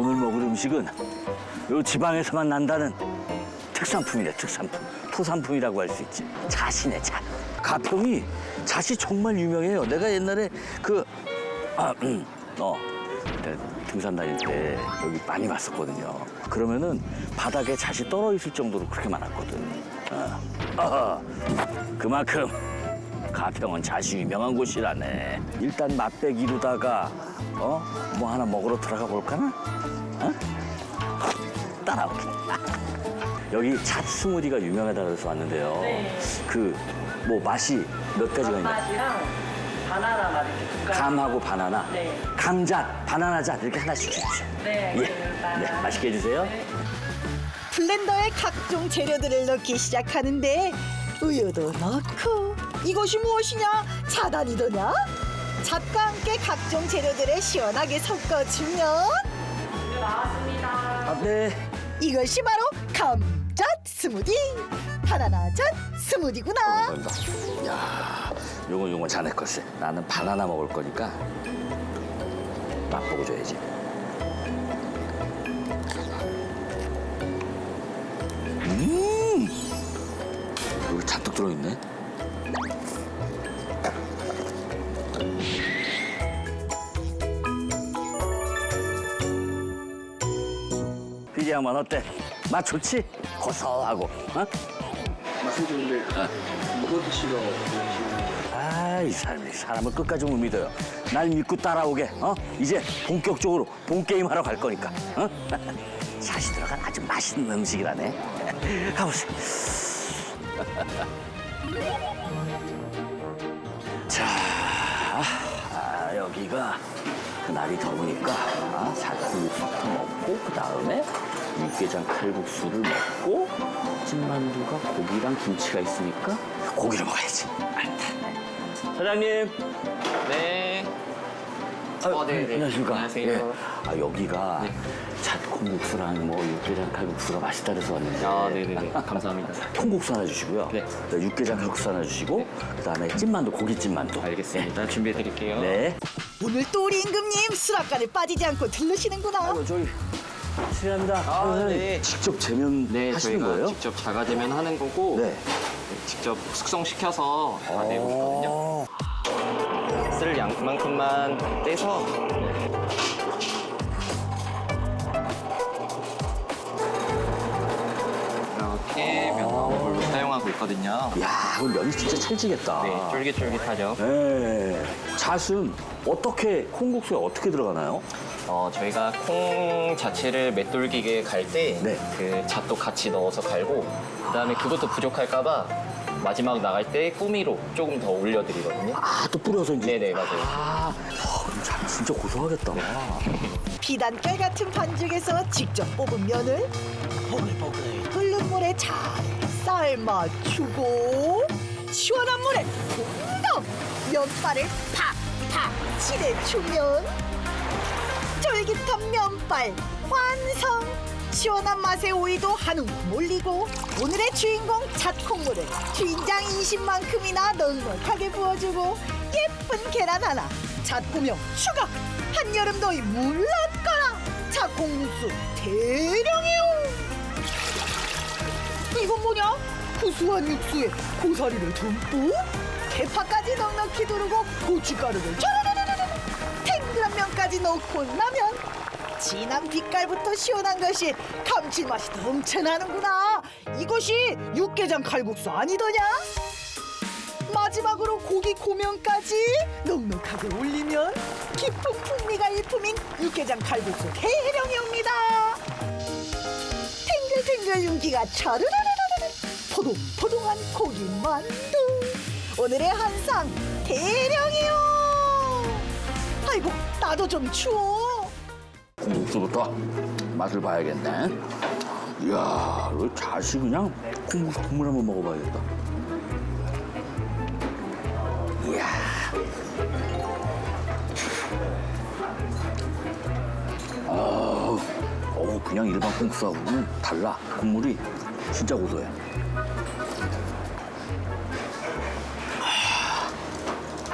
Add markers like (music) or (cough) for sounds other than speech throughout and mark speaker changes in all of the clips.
Speaker 1: 오늘 먹을 음식은 요 지방에서만 난다는 특산품이래 특산품. 토산품이라고 할 수 있지. 자신의 잣 가평이 잣이 정말 유명해요. 내가 옛날에 그 아, 음, 어, 등산 다닐 때 여기 많이 왔었거든요. 그러면은 바닥에 잣이 떨어 있을 정도로 그렇게 많았거든. 어. 어허, 그만큼 가평은 잣이 유명한 곳이라네 일단 맛배기로다가 어? 뭐 하나 먹으러 들어가 볼까나? 어? 따라오기 여기 잣 스무디가 유명하다 그래서 왔는데요.
Speaker 2: 네.
Speaker 1: 그 뭐 맛이 몇 가지가 있나?
Speaker 2: 감맛이랑 바나나 맛 이렇게 두 가지.
Speaker 1: 감하고 바나나,
Speaker 2: 네. 감잣,
Speaker 1: 바나나잣 이렇게 하나씩 주십시오.
Speaker 2: 네,
Speaker 1: 예. 네, 맛있게 해주세요.
Speaker 2: 네.
Speaker 3: 블렌더에 각종 재료들을 넣기 시작하는데 우유도 넣고 이것이 무엇이냐 자단이더냐 잣과 함께 각종 재료들을 시원하게 섞어주면
Speaker 2: 네, 나왔습니다.
Speaker 1: 아, 네.
Speaker 3: 이것이 바로 감잣 스무디 바나나잣 스무디구나
Speaker 1: 감사합니다. 야, 요거 요거 자네 걸세. 나는 바나나 먹을 거니까 맛보고 줘야지. 음, 여기 잔뜩 들어있네. 피디 양반 어때? 맛 좋지? 고소하고, 어?
Speaker 4: 맛은 좋은데 먹어 드시러
Speaker 1: 아, 이 사람이 사람을 끝까지 못 믿어요. 날 믿고 따라오게. 어? 이제 본격적으로 본 게임 하러 갈 거니까. 어? (laughs) 샷이 들어간 아주 맛있는 음식이라네. (laughs) 가보세요. (laughs) 자, 아, 여기가 그 날이 더우니까 아, 살국수부터 먹고 그 다음에 육개장 칼국수를 먹고 찐만두가 고기랑 김치가 있으니까 고기를 먹어야지. 알다. 사장님.
Speaker 5: 네.
Speaker 1: 아,
Speaker 5: 어, 네, 네.
Speaker 1: 안녕하십니까.
Speaker 5: 안녕하세요.
Speaker 1: 예. 아, 여기가 잣콩국수랑 뭐 육개장 칼국수가 맛있다 그래서 왔는데.
Speaker 5: 아, 네네네. 감사합니다. (laughs)
Speaker 1: 콩국수 하나 주시고요.
Speaker 5: 네.
Speaker 1: 육개장 칼국수 하나 주시고, 그다음에 찐만두, 고기 찐만두.
Speaker 5: 알겠습니다. 준비해 드릴게요.
Speaker 1: 네.
Speaker 3: 오늘 또 우리 임금님 수락관에 빠지지 않고 들르시는구나
Speaker 1: 아이고, 저기 실례합니다.
Speaker 5: 아, 네.
Speaker 1: 직접 재면
Speaker 5: 네,
Speaker 1: 하시는
Speaker 5: 저희가
Speaker 1: 거예요?
Speaker 5: 직접 자가제면 하는 거고
Speaker 1: 네.
Speaker 5: 네, 직접 숙성시켜서 다 내고 있거든요.
Speaker 1: 어.
Speaker 5: 쓸 양만큼만 떼서 이 있거든요.
Speaker 1: 야, 그럼 면이 진짜 찰지겠다.
Speaker 5: 네, 쫄깃쫄깃하죠.
Speaker 1: 네. 잣은 어떻게 콩국수에 어떻게 들어가나요?
Speaker 5: 어, 저희가 콩 자체를 맷돌기계에 갈때그
Speaker 1: 네.
Speaker 5: 잣도 같이 넣어서 갈고 그다음에 그것도 부족할까봐 마지막 나갈 때 꾸미로 조금 더 올려드리거든요.
Speaker 1: 아, 또 뿌려서 이제.
Speaker 5: 네네 맞아요.
Speaker 1: 아, 어, 그럼 잣 진짜 고소하겠다.
Speaker 3: 비단결 같은 반죽에서 직접 뽑은 면을 보글보글 끓는 물에 잘 삶아주고 시원한 물에 콩덕 면발을 팍팍 칠해주면 쫄깃한 면발 완성! 시원한 맛의 오이도 한 움큼 올리고 오늘의 주인공 잣콩물을 주인장 인심만큼이나 넉넉하게 부어주고 예쁜 계란 하나 잣고명 추가! 한여름 더위 물렀거라! 잣콩국수 대령이요 이건 뭐냐? 구수한 육수에 고사리를 듬뿍 대파까지 넉넉히 두르고 고춧가루를 짜라라라라 탱글한 면까지 넣고 나면 진한 빛깔부터 시원한 것이 감칠맛이 넘쳐나는구나. 이것이 육개장 칼국수 아니더냐? 마지막으로 고기 고명까지 넉넉하게 올리면 깊은 풍미가 일품인 육개장 칼국수 대령이 옵니다 탱글탱글 윤기가 차르르르르르 포동포동한 고기 만두 오늘의 한상 대령이요 아이고 나도 좀 추워
Speaker 1: 콩국수부터 맛을 봐야겠네. 이야, 이거 잣이 그냥 콩국수 국물 한번 먹어봐야겠다. 이야. 그냥 일반 콩국수하고는 달라. 국물이 진짜 고소해. 아,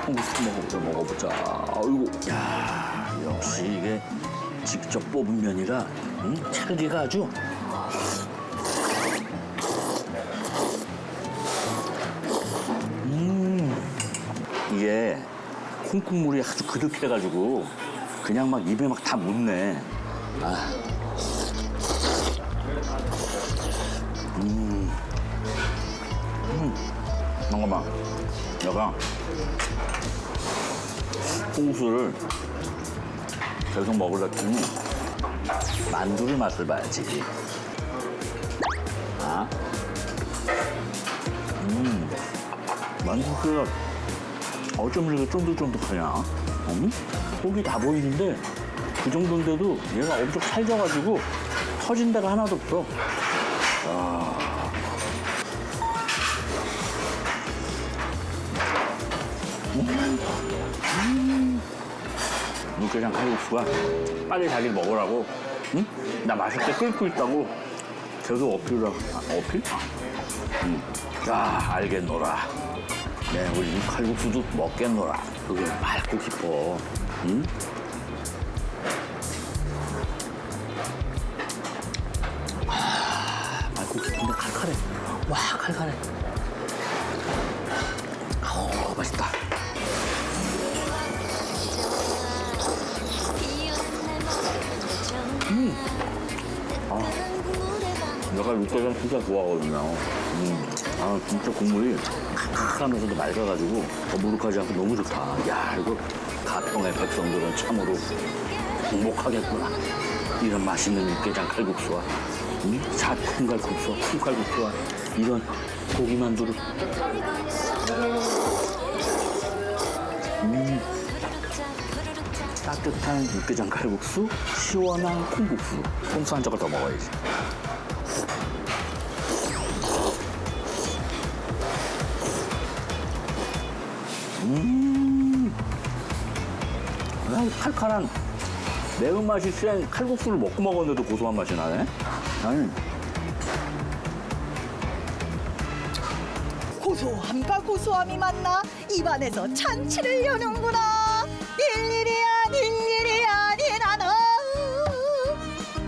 Speaker 1: 콩국수 먹어보자, 먹어보자. 아이고, 야, 역시 이게 직접 뽑은 면이라 음, 찰기가 아주 음 이게 콩국물이 아주 그득해가지고 그냥 막 입에 막 다 묻네. 아. 잠깐만. 내가 콩수를 계속 먹으려 했더니 만두를 맛을 봐야지. 아? 음. 만두가 어쩜 이렇게 쫀득쫀득하냐? 음? 속이 다 보이는데 그 정도인데도 얘가 엄청 살져가지고 터진 데가 하나도 없어. 육개장 칼국수가 빨리 자기를 먹으라고 응? 나 맛있게 끓고 있다고 계속 어필을 하고 아, 어필? 아. 응. 야 알겠노라 네 우리 육 칼국수도 먹겠노라 그게 맑고 깊어 응? 아, 맑고 깊은데 칼칼해 와 칼칼해 육개장 진짜 좋아하거든요. 음. 아, 진짜 국물이 칼칼하면서도 맑아가지고 더부룩하지 않고 너무 좋다. 야, 이거 가평의 백성들은 참으로 행복하겠구나. 이런 맛있는 육개장 칼국수와 음? 잣콩칼국수와 콩칼국수와 이런 고기만두를 음. 따뜻한 육개장 칼국수, 시원한 콩국수. 콩수 한 젓갈 더 먹어야지. 아, 칼칼한 매운맛이 센 칼국수를 먹고 먹었는데도 고소한 맛이 나네. 아니,
Speaker 3: 고소함과 고소함이 만나? 입안에서 찬치를 여는구나. 일일이 아닌 일이 아닌 하나.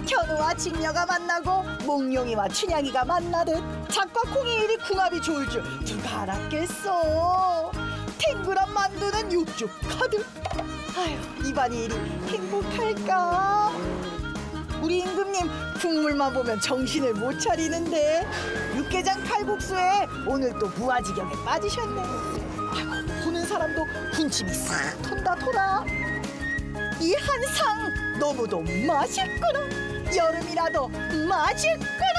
Speaker 3: 현우와 직녀가 만나고 몽룡이와 춘향이가 만나듯 작과 콩이 이리 궁합이 좋을 줄 누가 알았겠어 탱글한 만두는 육즙 가득 아휴 입안이 이리 행복할까 우리 임금님 국물만 보면 정신을 못 차리는데 육개장 칼국수에 오늘 또 무아지경에 빠지셨네. 아이고 보는 사람도 군침이 싹 돈다 돌아. 이 한상 너무도 맛있구나. 여름이라도 맛있구나.